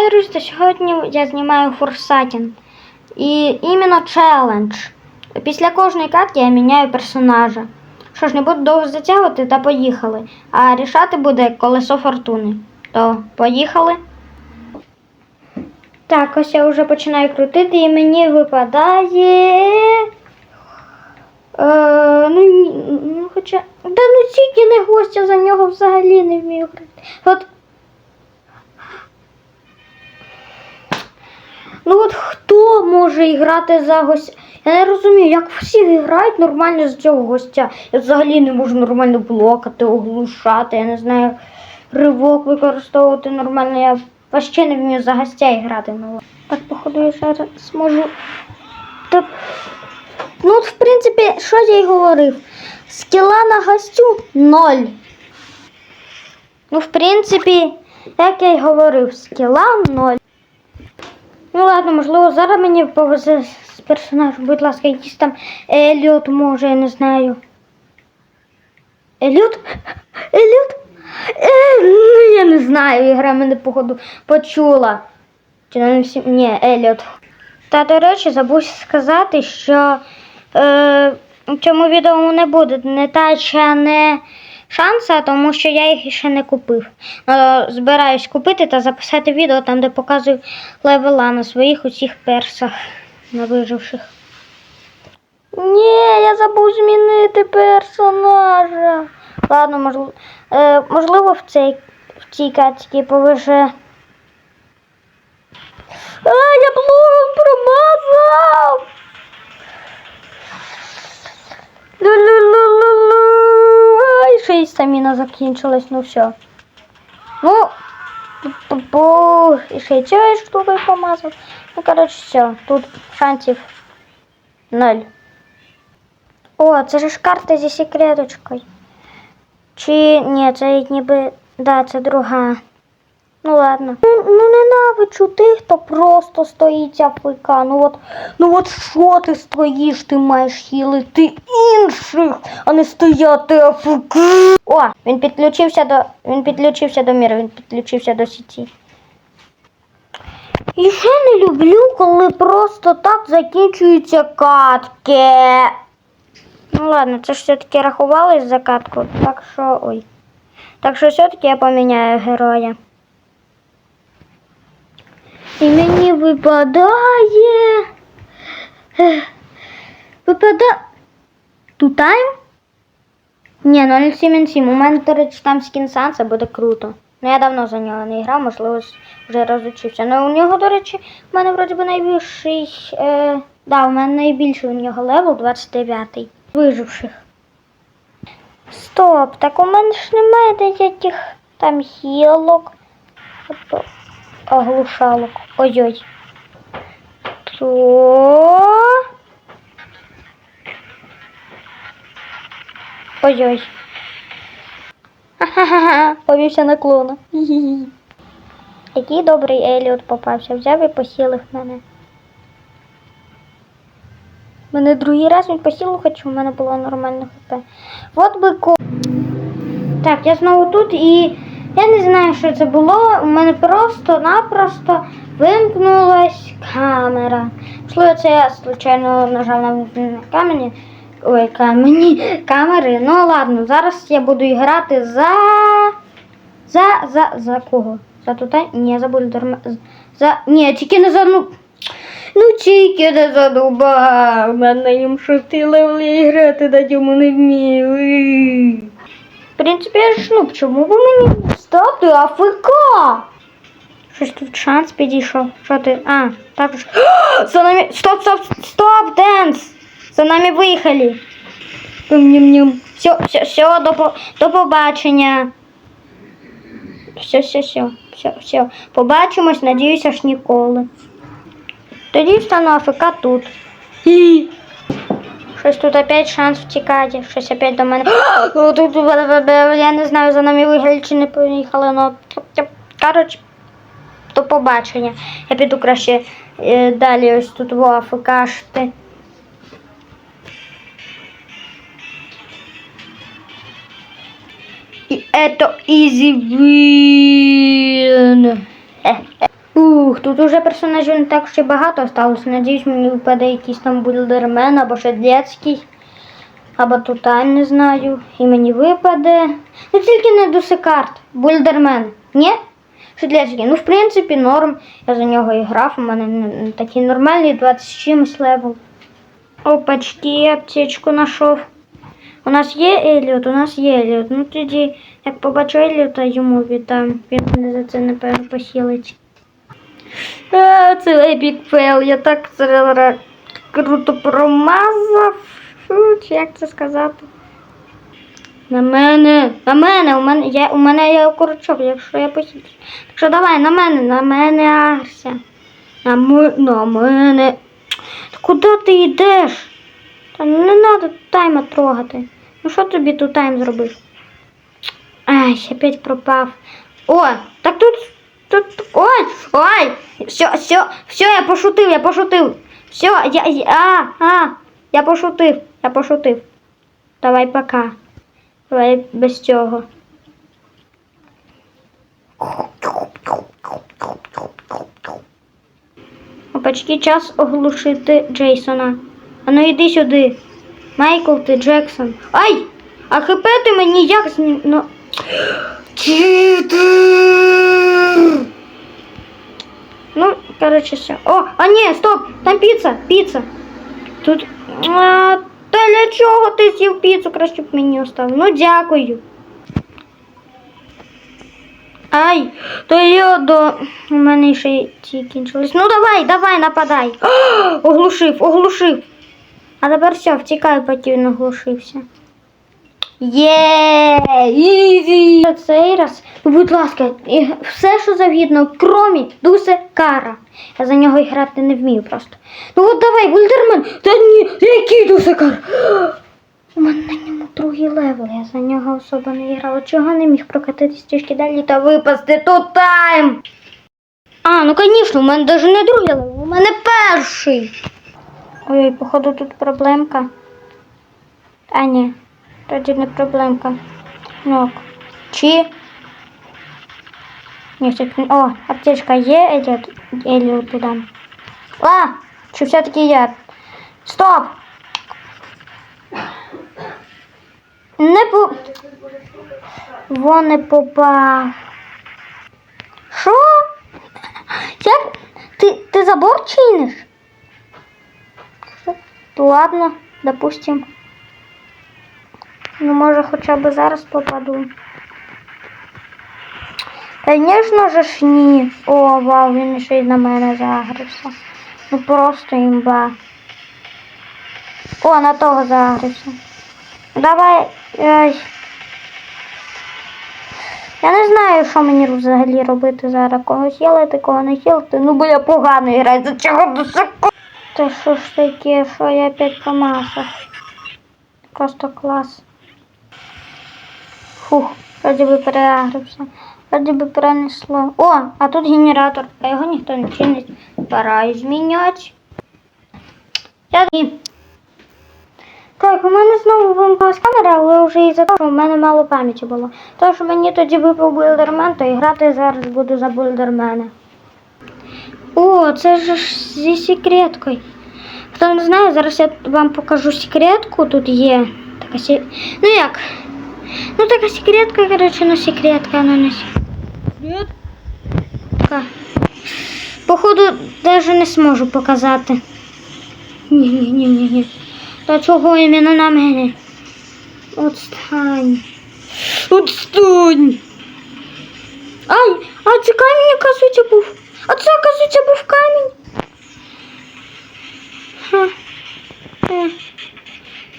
Вітаю, друзі! Сьогодні я знімаю Форсатін. І іменно челендж. Після кожної катки я міняю персонажа. Що ж, не буду довго затягувати та поїхали. А рішати буде колесо фортуни. То поїхали. Так, ось я вже починаю крутити і мені випадає. Е, ну, ну, хоча. Да ну тільки не гостя за нього взагалі не вмію грати. От Ну от хто може грати за гостя? Я не розумію, як всі грають нормально з цього гостя. Я взагалі не можу нормально блокати, оглушати, я не знаю, ривок використовувати нормально. Я вообще не вмію за гостя грати. Ну, так, походу, я зараз зможу. Та... Ну, от, в принципі, що я й говорив? Скіла на гостю ноль. Ну, в принципі, як я й говорив, скіла ноль. Ну ладно, можливо, зараз мені повезе з персонажем, будь ласка, якийсь там Еліот, може, я не знаю. Еліот? Еліот? Е, ну, я не знаю, ігра мене, походу, почула. Чи не всі... Ні, Еліот. Та, до речі, забув сказати, що е, в цьому відео не буде не тача, не шанса, тому що я їх ще не купив. Е, збираюсь купити та записати відео там, де показую левела на своїх усіх персах на виживших. Ні, я забув змінити персонажа. Ладно, можливо, е, можливо в цій, в цій катці повиже. А, я плохо промазав! Лу-лу-лу-лу-лу. Стаміна закінчилась, ну все. Ну, і ще цією штукою помазав. Ну, коротше, все, тут шансів ноль. О, це ж карта зі секреточкою. Чи ні, це ніби. Да, це друга. Ну ладно. Ну, ну ненавиджу тих, хто просто стоїть АФК. Ну от, ну от що ти стоїш, ти маєш хілити інших, а не стояти АФК. О, він підключився до. Він підключився до міру, він підключився до сіті. І ще не люблю, коли просто так закінчуються катки. Ну ладно, це ж все-таки рахувалось за катку, так що. ой. Так що все-таки я поміняю героя. І мені випадає. Випадає. Тутайм? Ні, 077. У мене, до речі, там скін Санса буде круто. Ну я давно за нього не грав, можливо, вже розучився. Ну у нього, до речі, в мене вроді би найбільший. Е... Да, у мене найбільший у нього левел 29-й. Виживших. Стоп, так у мене ж немає деяких там гілок. Тобто оглушалок. Ой-ой. То. Ой-ой. Ха-ха-ха, повівся на клона. Який добрий Еліот попався, взяв і посілив мене. Мене другий раз він посілив, хоч у мене було нормально хп. От би ко. Так, я знову тут і я не знаю, що це було. У мене просто-напросто вимкнулась камера. Можливо, це я случайно нажав на камені. Ой, камені камери. Ну ладно, зараз я буду грати за. За. За. За кого? За тута? Ні, я забуду. За. Ні, тільки не за ну. Ну тільки не задубав. Мене їм левелі грати на ньому не вмію. В принципі, я ж ну, чому ви мені стати АФК? Щось тут шанс підійшов. Що ти? А, так ж. За нами. Стоп, стоп, стоп, Денс! За нами виїхали. Ням-ням. Все, все, все, до, по- до побачення. Все, все, все, все, все. Побачимось, надіюсь, аж ніколи. Тоді встану АФК тут. І... Щось тут опять шанс втікати, щось опять до мене. Тут, Я не знаю, за нами виграли чи не поїхали, но коротше, до побачення. Я піду краще е, далі ось тут в АФКшти. І это easy win. У, Фух, тут уже персонажів не так ще багато осталось. Надіюсь, мені випаде якийсь там бульдермен або Шедлецький. Або Тутань, не знаю. І мені випаде. Ну тільки не Дусикарт. Бульдермен. Ні? Шедлецький. Ну, в принципі, норм. Я за нього і грав. У мене такий нормальний 20 з чимось левел. Опачки, аптечку знайшов. У нас є Еліот, у нас є Еліот. Ну тоді, як побачу Еліота, йому віддам. Він мене за це, напевно, похилить. А, це епік фейл. Я так це круто промазав. Фу, як це сказати? На мене, на мене, у мене, я, у мене є окорочок, якщо я похилю. Так що давай, на мене, на мене Арся. На, на мене. Та Куди ти йдеш? Та не треба тайма трогати. Ну що тобі тут тайм зробив? Ай, опять пропав. О, так тут. Тут. Ой! Ой! Все, все, все, я пошутив, я пошутив. Все, я. я- А, а, я пошутив, я пошутив. Давай пока. Давай без цього. Опачки, час оглушити Джейсона. А ну йди сюди. Майкл, ти Джексон. Ай! А хп ти мені як зні... Ну... Ну, короче, все. О, а ні, стоп! Там піца, піца. Тут. А, та для чого ти з'їв піцу? Краще б мені оставив. Ну, дякую. Ай, то я до. У мене ще ті кінчились. Ну давай, давай, нападай. оглушив, оглушив. А тепер все, втікаю, потім наглушився. Є, ізі! Цей раз, будь ласка, все, що завгідно, кромі Дусе Кара. Я за нього і грати не вмію просто. Ну от давай, Вульдермен! Та ні, який Дусе Кар? У мене на ньому другий левел, я за нього особо не грала. Чого не міг прокатитись трішки далі та випасти тут тайм? А, ну звісно, у мене навіть не другий левел, у мене перший. Ой, походу тут проблемка. А ні, тоді не проблемка. Ну, чи. Ні, все О, аптечка є, Еліот туди. А, чи все-таки я? Стоп! Не по... Во не попав. Що? Як? Ти, ти забор чиниш? Ладно, допустим. Ну, може, хоча б зараз попаду. Звісно же ж ні. О, вау, він ще й на мене загрився. Ну просто імба. О, на того загрився. Давай. Ай. Я не знаю, що мені взагалі робити зараз. Кого хілити, кого не хілити. Ну бо я погано граю, за чого до секунди. Та що ж таке, що я опять помасав? Просто клас. Фух, вроді би переагрився. Вроді би перенесло. О, а тут генератор, а його ніхто не чинить. Пора зміняти. Я. Так, у мене знову вимкнулась камера, але вже із-за того, що у мене мало пам'яті було. Що мені тоді випав бульдермен, то і грати зараз буду за бульдермена. О, це ж зі секреткою. Хто не знає, зараз я вам покажу секретку. Тут є така сі... Ну як? Ну така секретка, коротше, ну секретка, вона не секретка. Походу, навіть не зможу показати. Ні, ні, ні, ні, ні. Та чого іменно на мене? Отстань. Отстань. Ай, а це камінь, оказується, був. А це, оказується, був камінь. Ха. Е.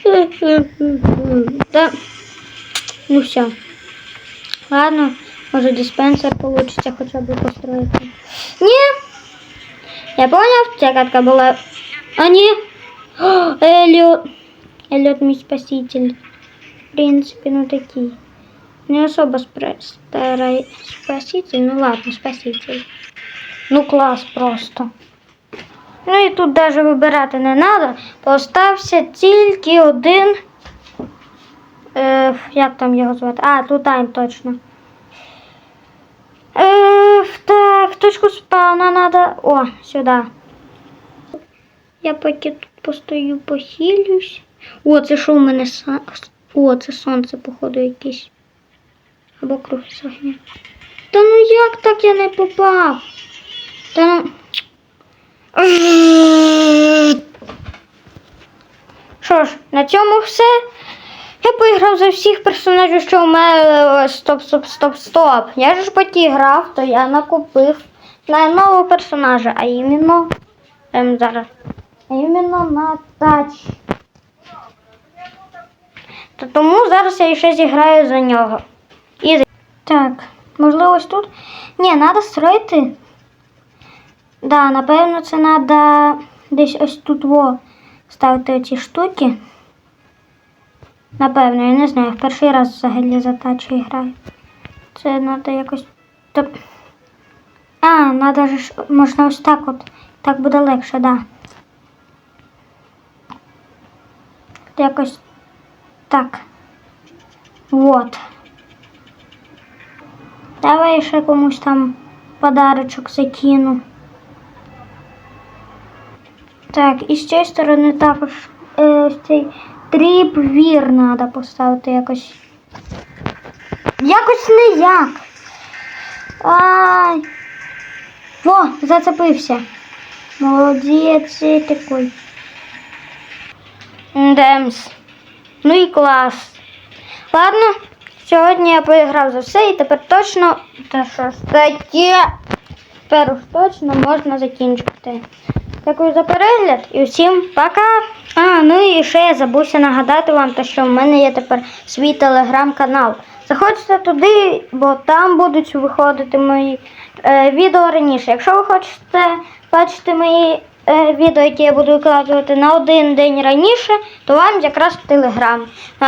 Е, е, е, е. Ну все. Ладно, може диспенсер получится хоча б построить. Не. Я понял, ця катка була. А ні. Еліот. Еліот спаситель. В принципі, ну такий. Не особо спра- старий спаситель, ну ладно, спаситель. Ну клас просто. Ну і тут навіть вибирати не треба. Постався тільки один. Е, як там його звати? А, тут тайм точно. Е, так, точку спавна надо. О, сюди. Я поки тут постою, похилюсь. О, це що у мене О, це сонце, походу, якесь. Або круг з огня. Та ну як так я не попав? Та ну. Що ж, на цьому все. Поіграв за всіх персонажів, що у мене. Стоп, стоп, стоп, стоп. Я ж поки грав, то я накупив на нового персонажа, а іменно. Ем, зараз. А іменно на тач. То тому зараз я ще зіграю за нього. І... Так, можливо, ось тут. Ні, треба строїти. Да, напевно, це треба десь ось тут во ставити оці штуки. Напевно, я не знаю, в перший раз взагалі за тачі граю. Це треба якось. Та- А, треба ж можна ось так от. Так буде легше, да. Якось так. Вот. Давай ще комусь там подарочок закину. Так, і з цієї сторони також е, цей тріп вір треба поставити якось. Якось не як. Ай. Во, зацепився. Молодець такий. Демс. Ну і клас. Ладно, сьогодні я поіграв за все і тепер точно. Та що ж таке? Тепер точно можна закінчити. Дякую за перегляд і всім пока! А, ну і ще я забувся нагадати вам, те, що в мене є тепер свій телеграм-канал. Заходьте туди, бо там будуть виходити мої е, відео раніше. Якщо ви хочете бачити мої е, відео, які я буду викладувати на один день раніше, то вам якраз телеграм. Ну,